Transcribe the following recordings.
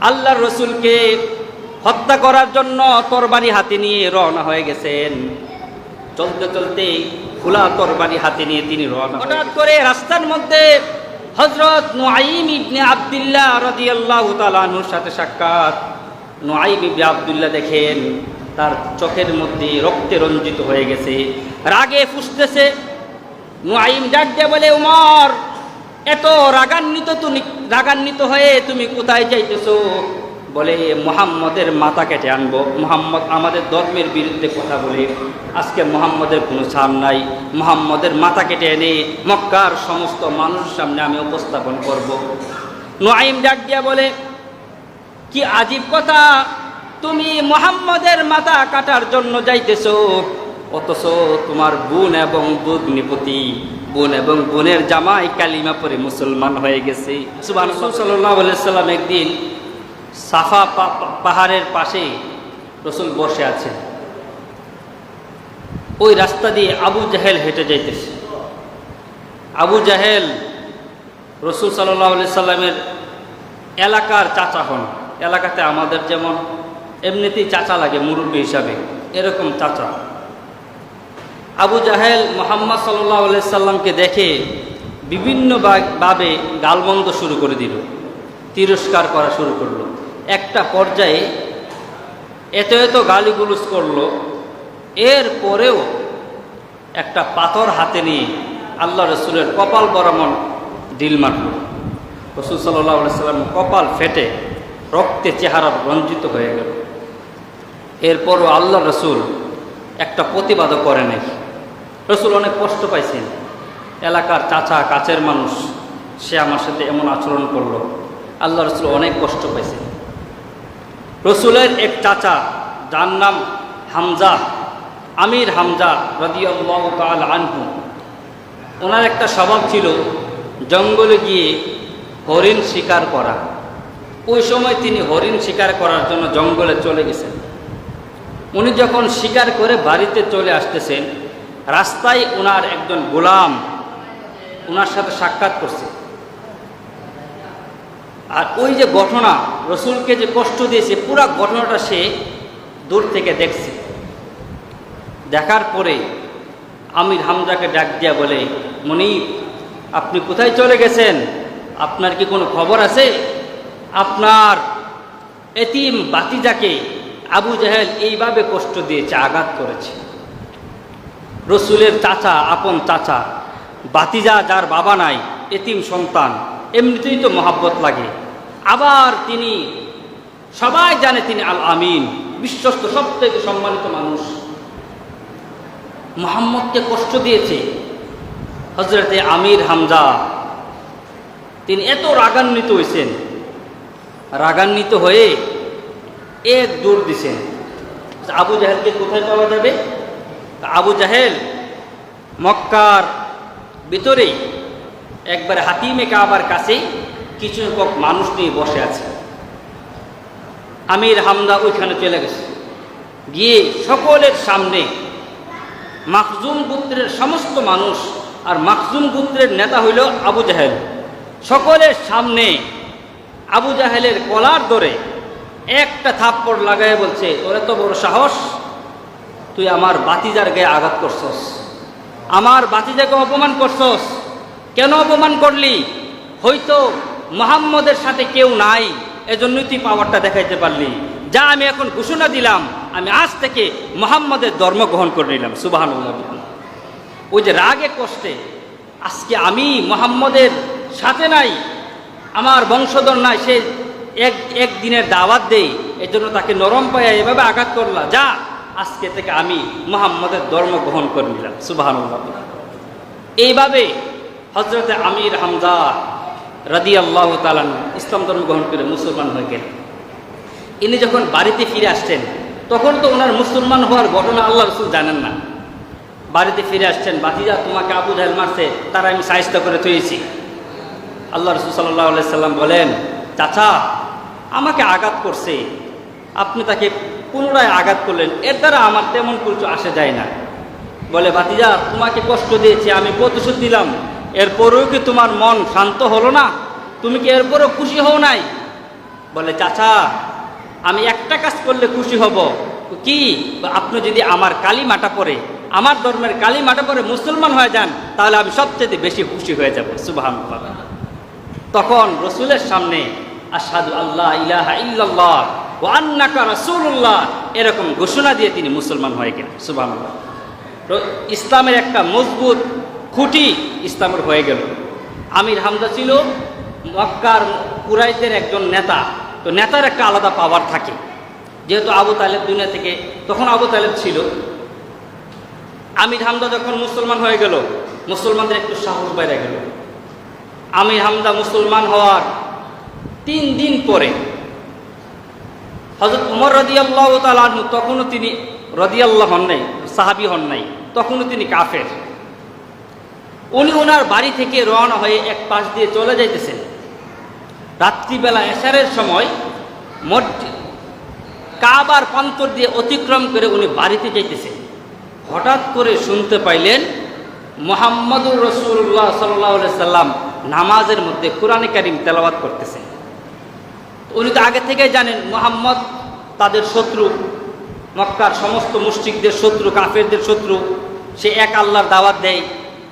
আল্লাহর রসুলকে হত্যা করার জন্য তরবারি হাতে নিয়ে রওনা হয়ে গেছেন। চলতে চলতে খোলা তরবারি হাতে নিয়ে তিনি রওনা হঠাৎ করে রাস্তার মধ্যে হজরত নোয়াইম ইবনে আবদুল্লাহ রাদিয়াল্লাহু তাআলার সাথে সাক্ষাৎ। নোয়াইম ইবনে আবদুল্লাহ দেখেন তার চোখের মধ্যে রক্তে রঞ্জিত হয়ে গেছে রাগে ফুসতেছে। নোয়াইম ডাক দিয়ে বলে উমর এত রাগান্বিত তুমি, রাগান্বিত হয়ে তুমি কোথায় যাইতেছ? বলে, মোহাম্মদের মাথা কেটে আনব। মোহাম্মদ আমাদের ধর্মের বিরুদ্ধে কথা বলে, আজকে মোহাম্মদের কোনো ছাড় নাই। মোহাম্মদের মাথা কেটে এনে মক্কার সমস্ত মানুষের সামনে আমি উপস্থাপন করব। নোয়াইম ডাক দিয়া বলে, কি আজীব কথা! তুমি মোহাম্মদের মাথা কাটার জন্য যাইতেছো। অথচ তোমার বোন এবং বুগ্নিপতি বোন এবং বোনের জামাই কালিমা পরে মুসলমান হয়ে গেছে। সাল্লাহ সাল্লাম একদিন সাফা পাহাড়ের পাশে রসুল বসে আছেন। ওই রাস্তা দিয়ে আবু জাহেল হেঁটে যাইতেছে। আবু জাহেল রসুল সাল্লাহ সাল্লামের এলাকার চাচা হন। এলাকাতে আমাদের যেমন এমনিতেই চাচা লাগে, মুরব্বী হিসাবে। এরকম চাচা। আবু জাহেল মোহাম্মদ সাল্লাহ সাল্লামকে দেখে বিভিন্ন ভাবে গালবন্ধ শুরু করে দিল, তিরস্কার করা শুরু করল। একটা পর্যায়ে এত এত গালিগুলুস করল, এর পরেও একটা পাথর হাতে নিয়ে আল্লাহ রসুলের কপাল বরামন ডিল মারল। রসুল সাল্লাহ সাল্লাম কপাল ফেটে রক্তে চেহারা রঞ্জিত হয়ে গেল। এরপরও আল্লাহ রসুল একটা প্রতিবাদও করে নাই। রসুল অনেক কষ্ট পাইছেন। এলাকার চাচা, কাছের মানুষ, সে আমার সাথে এমন আচরণ করল। আল্লাহ রসুল অনেক কষ্ট পাইছেন। রসুলের এক চাচা, যার নাম হামজা, আমির হামজা রদিয়াল্লাহ তাল আনহু। ওনার একটা স্বভাব ছিল জঙ্গলে গিয়ে হরিণ শিকার করা। ওই সময় তিনি হরিণ শিকার করার জন্য জঙ্গলে চলে গেছেন। উনি যখন শিকার করে বাড়িতে চলে আসতেছেন রাস্তায় ওনার একজন গোলাম ওনার সাথে সাক্ষাৎ করছে। আর ওই যে ঘটনা, রসুলকে যে কষ্ট দিয়েছে, পুরা ঘটনাটা সে দূর থেকে দেখছে। দেখার পরে আমির হামজাকে ডাক দিয়া বলে মনি আপনি কোথায় চলে গেছেন? আপনার কি কোনো খবর আছে? আপনার এতিম বাতিজাকে আবু জাহেল এইভাবে কষ্ট দিয়েছে, আঘাত করেছে। রসুলের চাচা, আপন চাচা, বাতিজা যার বাবা নাই, এতিম সন্তান, এমনিতেই তো মহাব্বত লাগে। আবার তিনি সবাই জানে তিনি আল আমিন, বিশ্বস্ত সব থেকে সম্মানিত মানুষ। মোহাম্মদকে কষ্ট দিয়েছে হজরতে আমির হামজা। তিনি এত রাগান্বিত হয়েছেন, রাগান্বিত হয়ে এক দূর দিছেন। আবু জাহেলকে কোথায় পাওয়া যাবে? আবু জাহেল মক্কার ভিতরেই একবার হাতিমে কাবার কাছেই কিছু সংখ্যক মানুষ নিয়ে বসে আছে। আমির হামদা ওইখানে চলে গেছে। গিয়ে সকলের সামনে মাকজুম গোত্রের সমস্ত মানুষ আর মাকজুম গোত্রের নেতা হইল আবু জাহেল। সকলের সামনে আবু জাহেলের কলার ধরে একটা থাপ্পড় লাগায় বলছে, ওরা তো বড় সাহস তুই আমার বাতিজার গায়ে আঘাত করছস। আমার বাতিজাকে অপমান করছস। কেন অপমান করলি? হয়তো মোহাম্মদের সাথে কেউ নাই, এজন্যই তুই পাওয়ারটা দেখাইতে পারলি। যা আমি এখন ঘোষণা দিলাম, আমি আজ থেকে মোহাম্মদের ধর্ম গ্রহণ করে নিলাম সুবাহান ওই যে রাগে কষ্টে, আজকে আমি মোহাম্মদের সাথে নাই, আমার বংশধর নাই, সে এক একদিনের দাওয়াত দেই এই জন্য তাকে নরম পায়া এভাবে আঘাত করলা। যা আজকে থেকে আমি মোহাম্মদের ধর্ম গ্রহণ করে নিলাম সুবাহান এইভাবে হজরতে আমির হামজা রাদি আল্লাহ তালান ইসলাম ধর্ম গ্রহণ করে মুসলমান হয়ে গেলেন। ইনি যখন বাড়িতে ফিরে আসছেন, তখন তো ওনার মুসলমান হওয়ার ঘটনা আল্লাহ রসুল জানেন না। বাড়িতে ফিরে আসছেন বাতিজা তোমাকে আবু জাহেল মারছে, তারা আমি সাহিত্য করে তুলেছি আল্লাহ রসুল সাল্লাহ সাল্লাম বলেন, চাচা, আমাকে আঘাত করছে। আপনি তাকে পুনরায় আঘাত করলেন। এর দ্বারা আমার তেমন কিছু আসে যায় না। বলে, ভাতিজা, তোমাকে কষ্ট দিয়েছি, আমি প্রতিশোধ দিলাম এরপরেও কি তোমার মন শান্ত হলো না? তুমি কি এরপরেও খুশি হও নাই? বলে, চাচা, আমি একটা কাজ করলে খুশি হব। কি? আপনি যদি আমার কালিমাটা পরে আমার ধর্মের কালিমাটা পরে মুসলমান হয়ে যান, তাহলে আমি সবচেয়ে বেশি খুশি হয়ে যাব। সুবাহ তখন রসুলের সামনে আসাদু আল্লাহ ইলাহা ইল্লাল্লাহ। রসুল্লাহ এরকম ঘোষণা দিয়ে তিনি মুসলমান হয়ে গেলেন সুবাহ ইসলামের একটা মজবুত খুঁটি ইসলামের হয়ে গেল। আমির হামদা ছিল মক্কার কুরাইদের একজন নেতা। তো নেতার একটা আলাদা পাওয়ার থাকে। যেহেতু আবু তালেব দুনিয়া থেকে, তখন আবু তালেব ছিল। আমির হামদা যখন মুসলমান হয়ে গেল, মুসলমানদের একটু সাহস বেড়ে গেল। আমির হামদা মুসলমান হওয়ার তিন দিন পরে হজরত উমর রদিয়াল্লাহ তালু তখনও তিনি রদিয়াল্লাহ হন নাই, সাহাবি হন নাই, তখনও তিনি কাফের। উনি ওনার বাড়ি থেকে রওনা হয়ে এক পাশ দিয়ে চলে যাইতেছেন। রাত্রিবেলা এশারের সময় কাবার প্রান্তর দিয়ে অতিক্রম করে উনি বাড়িতে যাইতেছেন। হঠাৎ করে শুনতে পাইলেন মোহাম্মদুর রসুল্লাহ সাল্লাহ সাল্লাম নামাজের মধ্যে কোরআনে কারিম তেলাওয়াত করতেছেন। উনি তো আগে থেকেই জানেন মোহাম্মদ তাদের শত্রু, মক্কার সমস্ত মুসিকদের শত্রু, কাফেরদের শত্রু। সে এক আল্লাহর দাওয়াত দেয়,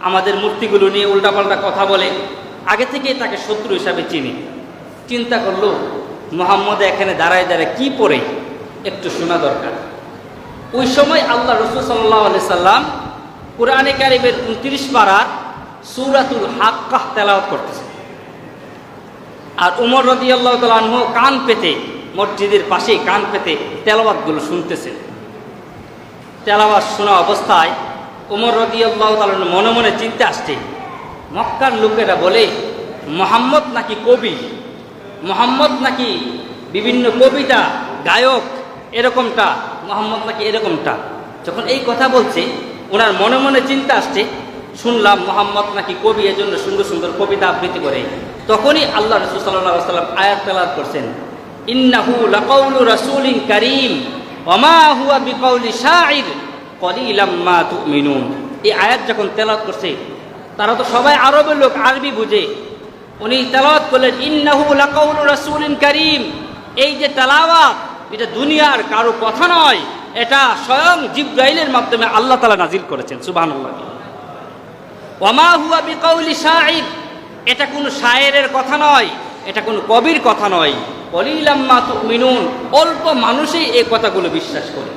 আমাদের মূর্তিগুলো নিয়ে উল্টাপাল্টা কথা বলে। আগে থেকেই তাকে শত্রু হিসাবে চিনি। চিন্তা করল, মোহাম্মদ এখানে দাঁড়ায় দাঁড়ায় কী পড়ে? একটু শোনা দরকার। ওই সময় আল্লাহ রসুল সাল্লাহ আলি সাল্লাম কোরআনে কারিমের উনত্রিশ পাড়ার সুরাতুল হাক্কাহ তেলাওয়াত করতেছে আর উমর রদি আল্লাহ তালহ কান পেতে, মসজিদের পাশেই কান পেতে তেলাওয়াতগুলো শুনতেছেন তেলাওয়াত শোনা অবস্থায় উমর রদি আল্লাহ মনে মনে চিনতে আসছে, মক্কার লোকেরা বলে, মোহাম্মদ নাকি কবি? মোহাম্মদ নাকি বিভিন্ন কবিতা, গায়ক এরকমটা? মোহাম্মদ নাকি এরকমটা? যখন এই কথা বলছে ওনার মনে মনে চিন্তা আসছে, শুনলাম মোহাম্মদ নাকি কবি? এজন্য সুন্দর সুন্দর কবিতা আবৃত্তি করে। তখনই আল্লাহ রসুল সাল্লাহ সাল্লাম আয়াত তেলাত করছেন, ইন্নাহু লাকাউলু রাসূলিন কারীম ওমা হুয়া বিকাউলি শাইর কলিলাম মা তুমিনুন। এই আয়াত যখন তেলাওয়াত করছে, তারা তো সবাই আরবের লোক, আরবি বুঝে। উনি তেলাওয়াত করলেন, ইন্নাহু লাকাউলু রাসূলিন কারীম। এই যে তেলাওয়াত, এটা দুনিয়ার কারও কথা নয়, এটা স্বয়ং জিব্রাইলের মাধ্যমে আল্লাহ তালা নাজিল করেছেন, সুবহানাল্লাহ। ওমা হুয়া বিকাউলি শাইর এটা কোনো শায়েরের কথা নয়, এটা কোনো কবির কথা নয়। অলিলাম্মা মিনুন অল্প মানুষই এই কথাগুলো বিশ্বাস করে।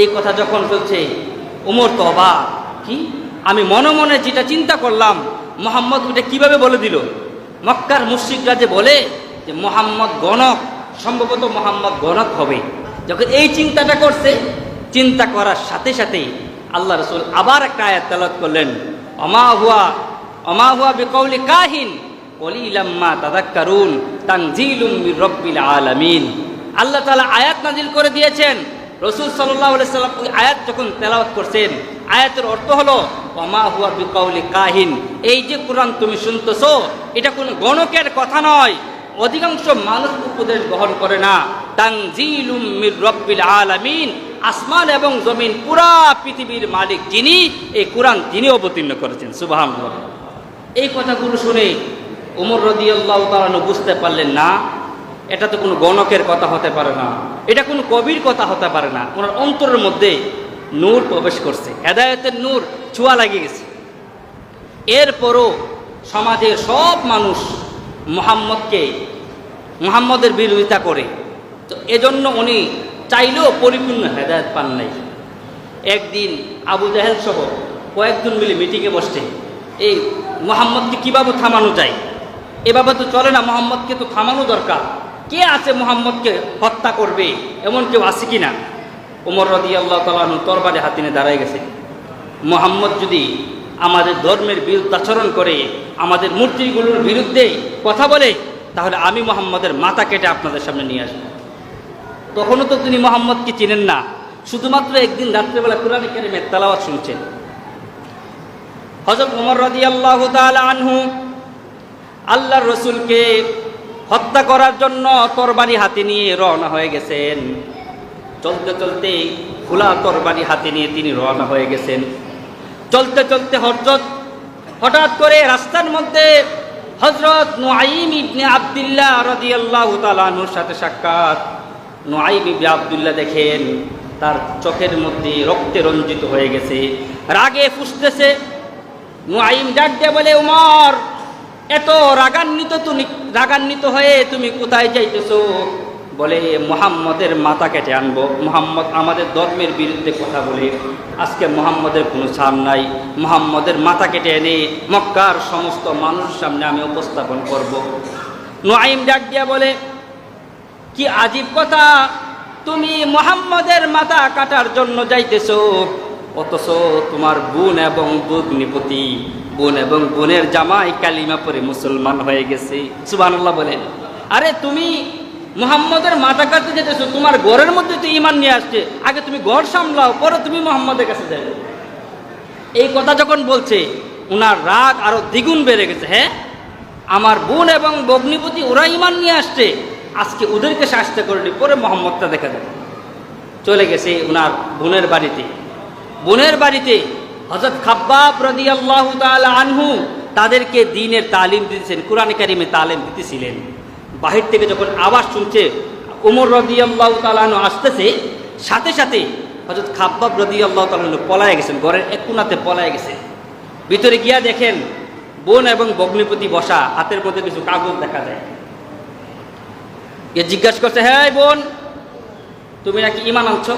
এই কথা যখন চলছে উমর তো অবাক কি? আমি মনে মনে যেটা চিন্তা করলাম, মোহাম্মদ ওইটা কীভাবে বলে দিল? মক্কার মুশ্রিকরা যে বলে যে মোহাম্মদ গণক, সম্ভবত মোহাম্মদ গণক হবে। যখন এই চিন্তাটা করছে, চিন্তা করার সাথে সাথেই আল্লাহ রসুল আবার একটা আয়াত তালাত করলেন অমা হুয়া অমা হুয়া বিকৌলি কাহিন কলিলাম্মা তাদাক্কারুন, তানজিলুম মির রব্বিল আলামিন। আল্লাহ তাআলা আয়াত নাজিল করে দিয়েছেন। রসুল সাল্লাহ সাল্লাম ওই আয়াত যখন তেলাওয়াত করছেন, আয়াতের অর্থ হলো অমা হুয়া বিকৌলি কাহিন, এই যে কোরআন তুমি শুনতেছো, এটা কোনো গণকের কথা নয়। অধিকাংশ মানুষ উপদেশ গ্রহণ করে না। তানজিলুম মির রব্বিল আলামিন, আসমান এবং জমিন পুরা পৃথিবীর মালিক যিনি, এই কোরআন তিনি অবতীর্ণ করেছেন। সুবাহান এই কথাগুলো শুনে উমর রদি আল্লাহ তালানু বুঝতে পারলেন, না, এটা তো কোনো গণকের কথা হতে পারে না, এটা কোনো কবির কথা হতে পারে না। ওনার অন্তরের মধ্যে নূর প্রবেশ করছে, হেদায়তের নূর ছোঁয়া লাগিয়ে গেছে। এরপরও সমাজের সব মানুষ মোহাম্মদকে, মোহাম্মদের বিরোধিতা করে। তো এজন্য উনি চাইলেও পরিপূর্ণ হেদায়ত পান নাই। একদিন আবু জাহেল সহ কয়েকজন মিলে মিটিংয়ে বসছে। এই মোহাম্মদকে কীভাবে থামানো যায়? এভাবে তো চলে না, মোহাম্মদকে তো থামানো দরকার। কে আছে মোহাম্মদকে হত্যা করবে? এমন কেউ আছে কি না ওমর রদি আল্লাহ তালু তরবারে হাতিনে দাঁড়ায় গেছে। মোহাম্মদ যদি আমাদের ধর্মের বিরুদ্ধে আচরণ করে, আমাদের মূর্তিগুলোর বিরুদ্ধে কথা বলে, তাহলে আমি মোহাম্মদের মাথা কেটে আপনাদের সামনে নিয়ে আসব। তখনও তো তিনি মোহাম্মদকে চিনেন না। শুধুমাত্র একদিন রাত্রেবেলা কোরআন কেরিমের তালাওয়াত শুনছেন। হজরত উমর রদি আল্লাহ আনহু আল্লাহ রসুলকে হত্যা করার জন্য তরবারি হাতে নিয়ে রওনা হয়ে গেছেন। চলতে চলতে খোলা তরবারি হাতে নিয়ে তিনি রওনা হয়ে গেছেন। চলতে চলতে হজরত হঠাৎ করে রাস্তার মধ্যে হজরত নোয়াইম ইবনে আবদুল্লাহ রাদিয়াল্লাহু তাআলার সাথে সাক্ষাৎ। নোয়াইম ইবনে আবদুল্লাহ দেখেন, তার চোখের মধ্যে রক্তে রঞ্জিত হয়ে গেছে, রাগে ফুসতেছে। নোয়াইম ডাক দিয়ে বলে, উমর, এত রাগান্বিত তুমি, রাগান্বিত হয়ে তুমি কোথায় যাইতেছো? বলে, মোহাম্মদের মাথা কেটে আনব। মোহাম্মদ আমাদের ধর্মের বিরুদ্ধে কথা বলে। আজকে মোহাম্মদের কোনো ছাড় নাই। মোহাম্মদের মাথা কেটে এনে মক্কার সমস্ত মানুষের সামনে আমি উপস্থাপন করব। নোয়াইম ডাক দিয়া বলে, কি আজীব কথা! তুমি মোহাম্মদের মাথা কাটার জন্য যাইতেছো? অথচ তোমার বোন এবং ভগ্নিপতি, বোন এবং বোনের জামাই কালিমা পরে মুসলমান হয়ে গেছে। সুবহানাল্লাহ বলেন। আরে তুমি মোহাম্মদের মাথা কাটতে যেতেছো, তোমার ঘরের মধ্যে তো ইমান নিয়ে আসছে। আগে তুমি ঘর সামলাও, পরে তুমি মোহাম্মদের কাছে যাবে। এই কথা যখন বলছে ওনার রাগ আরও দ্বিগুণ বেড়ে গেছে। হ্যাঁ? আমার বোন এবং বগ্নিপতি ওরা ইমান নিয়ে আসছে। আজকে ওদেরকে শাস্তি করলি পরে মোহাম্মদটা দেখা যাবে। চলে গেছে ওনার বোনের বাড়িতে। বোনের বাড়িতে হজরত খাব্বাব রদি আল্লাহ আনহু তাদেরকে দিনের তালিম দিতেছেন, কোরআন কারিমে তালিম দিতেছিলেন। বাহির থেকে যখন আওয়াজ শুনছে, উমর রদি আল্লাহ তালু আসতেছে, সাথে সাথে হজরত খাব্বাব রদি আল্লাহ তালু পলায় গেছেন, ঘরের এক কোনাতে পলায় গেছে। ভিতরে গিয়া দেখেন বোন এবং বগ্নিপতি বসা, হাতের মধ্যে কিছু কাগজ দেখা যায়। এ জিজ্ঞাসা করছে হ্যাঁ বোন, তুমি নাকি ইমান আনছো?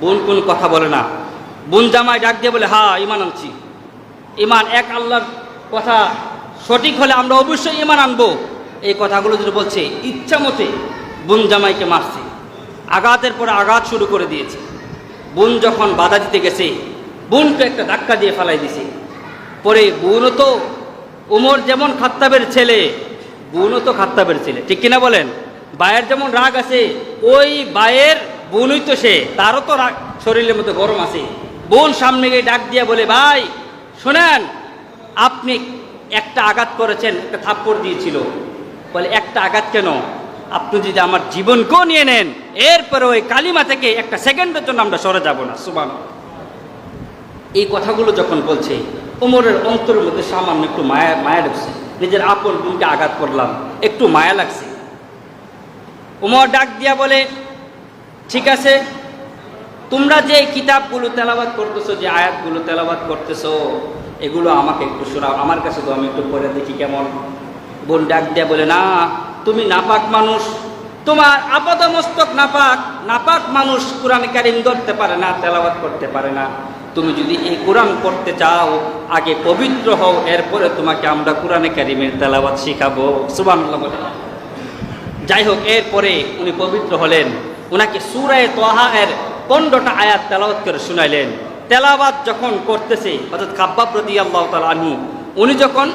বোন কোন কথা বলে না। বোন জামাই ডাক দিয়ে বলে, হা ইমান আনছি। ইমান এক আল্লাহর কথা সঠিক হলে আমরা অবশ্যই ইমান আনব। এই কথাগুলো যদি বলছে, ইচ্ছা মতে বোন জামাইকে মারছে। আঘাতের পরে আঘাত শুরু করে দিয়েছে। বোন যখন বাধা দিতে গেছে, বোনকে একটা ধাক্কা দিয়ে ফেলাই দিছে। পরে বোনও তো উমর যেমন খাত্তাবের ছেলে, বোনও তো খাত্তাবের ছেলে। ঠিক কিনা বলেন? বায়ের যেমন রাগ আছে, ওই বায়ের বোনই তো সে, তারও তো রাগ শরীরের মধ্যে গরম আছে। বোন সামনে গিয়ে ডাক দিয়ে বলে, ভাই, শোনেন, আপনি একটা আঘাত করেছেন, একটা থাপ্পড় দিয়েছিল। বলে, একটা আঘাত কেন? আপনি যদি আমার জীবনকেও নিয়ে নেন, এরপরে ওই কালিমা থেকে একটা সেকেন্ডের জন্য আমরা সরে যাব না। সুবান এই কথাগুলো যখন বলছে ওমরের অন্তরের মধ্যে সামান্য একটু মায়া মায়া ঢুকছে নিজের আপন বোনকে আঘাত করলাম, একটু মায়া লাগছে। উমর ডাক দিয়া বলে, ঠিক আছে তোমরা যে কিতাবগুলো তেলাবাদ করতেছো, যে আয়াতগুলো তেলাবাদ করতেছো, এগুলো আমাকে একটু শোনাও। আমার কাছে তো আমি একটু পড়ে দেখি কেমন। বোন ডাক দিয়া বলে, না, তুমি নাপাক মানুষ। তোমার আপাত মস্তক নাপাক নাপাক মানুষ কোরআন কারিম ধরতে পারে না তেলাবাদ করতে পারে না। তুমি যদি এই কোরআন করতে চাও, আগে পবিত্র হও, এরপরে তোমাকে আমরা কোরআনে কারিমের তেলাবাদ শিখাবো। সুবান যাই হোক, এরপরে উনি পবিত্র হলেন। ওনাকে সুরায় তোহা এর পনেরোটা আয়াত তেলাওয়াত করে শুনাইলেন। তেলাওয়াত যখন করতেছে অর্থাৎ কাব্বা প্রতি আল্লাহ আনহু, উনি যখন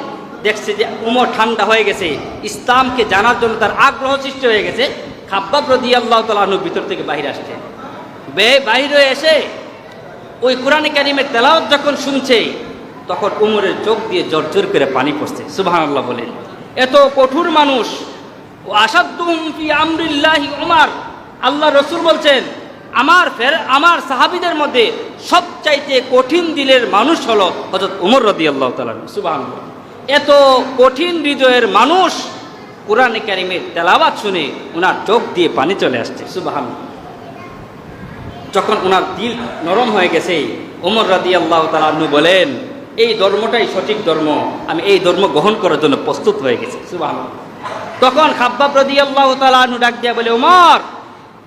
দেখছে যে উমর ঠান্ডা হয়ে গেছে, ইসলামকে জানার জন্য তার আগ্রহ সৃষ্টি হয়ে গেছে খাব্বা প্রতি আল্লাহ আনহু ভিতর থেকে বাহির আসছে। বে, বাহির এসে ওই কোরআন কারিমের তেলাওয়াত যখন শুনছে, তখন উমরের চোখ দিয়ে জর্জর করে পানি পড়ছে। সুবাহ আল্লাহ বলেন। এত কঠোর মানুষ ও আসাদুম ফি আমরিল্লাহি উমার, আল্লাহ রসুল বলছেন আমার ফের, আমার সাহাবিদের মধ্যে সবচাইতে কঠিন দিলের মানুষ হলো হজরত উমর রদি আল্লাহ তালান সুবাহ এত কঠিন হৃদয়ের মানুষ কোরআনে কারিমের তেলাবাত শুনে ওনার চোখ দিয়ে পানি চলে আসছে। সুবাহ যখন ওনার দিল নরম হয়ে গেছে ওমর রাদি আল্লাহ তালু বলেন, এই ধর্মটাই সঠিক ধর্ম, আমি এই ধর্ম গ্রহণ করার জন্য প্রস্তুত হয়ে গেছি। সুবাহ তখন খাব্বাব রদি আল্লাহ তালু ডাক দিয়া বলে ওমর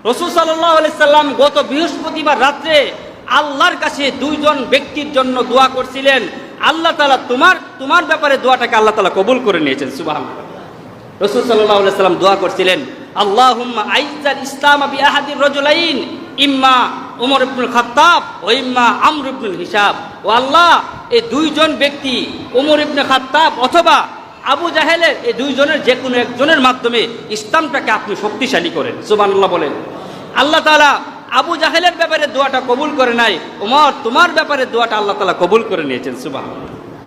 রসুল সাল্লাম গত বৃহস্পতিবার রাত্রে আল্লাহর কাছে দুইজন ব্যক্তির জন্য দোয়া করছিলেন, আল্লাহ তালা তোমার তোমার ব্যাপারে দোয়াটাকে আল্লাহ তালা কবুল করে নিয়েছেন। সুবাহ রসুল সাল্লাহ সাল্লাম দোয়া করছিলেন আল্লাহ আইজাল ইসলাম আবি আহাদির রজুলাইন, ইম্মা উমর ইবনুল খাত্তাব ও ইম্মা আমর ইবনুল হিসাব ও আল্লাহ এই দুইজন ব্যক্তি, উমর ইবনে খাত্তাব অথবা আবু জাহেলের এই দুইজনের যে কোনো একজনের মাধ্যমে ইসলামটাকে আপনি শক্তিশালী করেন সুবান আল্লাহ বলেন। আল্লাহ তালা আবু জাহেলের ব্যাপারে দোয়াটা কবুল করে নাই, উমর তোমার ব্যাপারে দোয়াটা আল্লাহ তালা কবুল করে নিয়েছেন সুবাহ